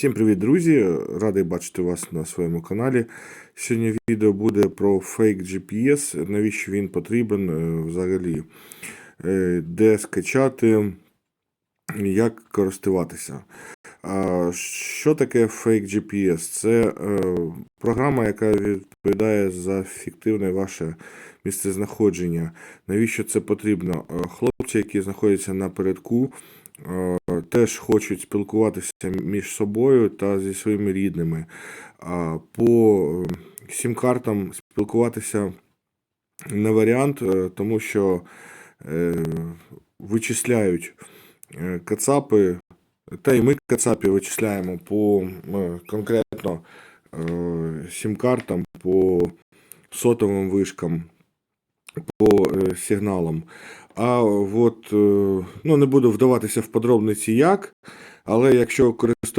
Всім привіт, друзі! Радий бачити вас на своєму каналі. Сьогодні відео буде про фейк GPS, навіщо він потрібен е, взагалі, е, де скачати, як користуватися. Що таке фейк GPS? Це е, програма, яка відповідає за фіктивне ваше місцезнаходження. Навіщо це потрібно? Хлопці, які знаходяться напередку, е, теж хочуть спілкуватися між собою та зі своїми рідними. По е, сім-картам спілкуватися не варіант, е, тому що вичисляють кацапи, та й ми кацапи вичисляємо по конкретно сім-картам, по сотовим вишкам, по е, сигналам. А от, е, ну, не буду вдаватися в подробниці як, але якщо користуватися